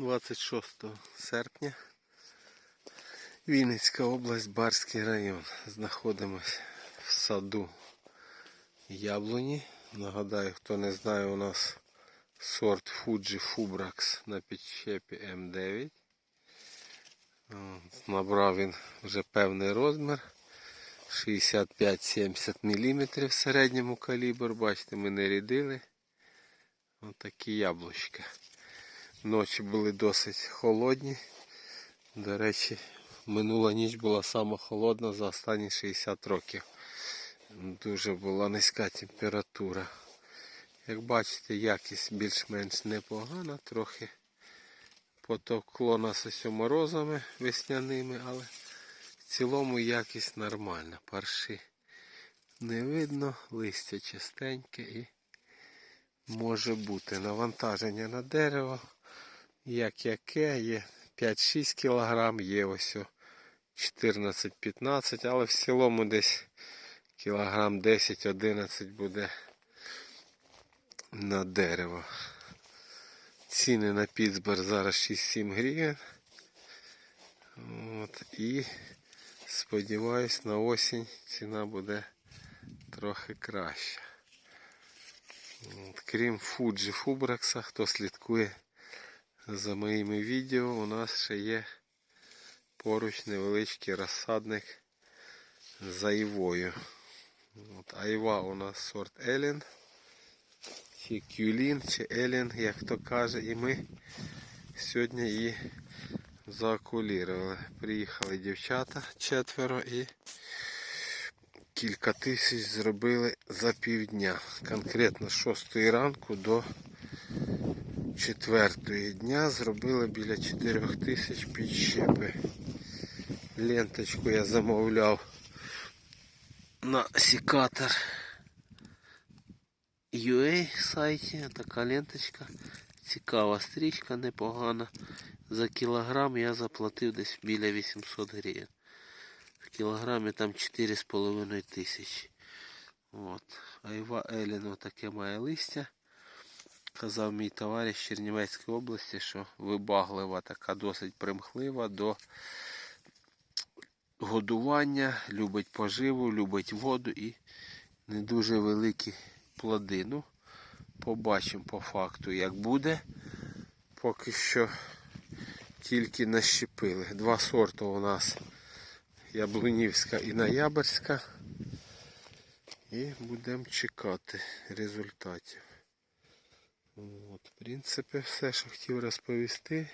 26 серпня. Вінницька область, Барський район. Знаходимось в саду яблуні. Нагадаю, хто не знає, у нас сорт Fuji Fubrax на підщепі М9. Набрав він вже певний розмір. 65-70 мм в середньому калібр. Бачите, ми не рядили. Ось такі яблучка. Ночі були досить холодні. До речі, минула ніч була сама холодна за останні 60 років. Дуже була низька температура. Як бачите, якість більш-менш непогана, трохи потовкло нас ось морозами весняними, але в цілому якість нормальна. Парши не видно, листя чистеньке і може бути навантаження на дерево. Як яке, є 5-6 кг, є ось 14-15, але в цілому десь кілограм 10-11 буде на дерево. Ціни на Піцберг зараз 6-7 гривень. От, і сподіваюсь, на осінь ціна буде трохи краща. Крім Фуджі Фубракса, хто слідкує за моїми відео, у нас ще є поруч невеличкий розсадник з айвою. От, айва у нас сорт Елін, чи Кюлін, чи Елін, як хто каже, і ми сьогодні її заокулірували. Приїхали дівчата четверо і кілька тисяч зробили за півдня. Конкретно з 6 ранку до 4 дня зробили біля 4 тисяч підщепи. Ленточку я замовляв на секатор UA сайті. Така ленточка. Цікава стрічка, непогана. За кілограм я заплатив десь біля 800 гривень. В кілограмі там 4,5 тисячі. От. Айва Елін таке має листя. Казав мій товариш з Чернівецької області, що вибаглива, така досить примхлива до годування, любить поживу, любить воду і не дуже великі плоди. Ну, побачимо по факту, як буде. Поки що тільки нащепили. Два сорти у нас Яблунівська і Ноябрьська. І будемо чекати результатів. От, в принципі, все, що хотів розповісти.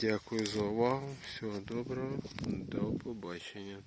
Дякую за увагу. Всього доброго. До побачення.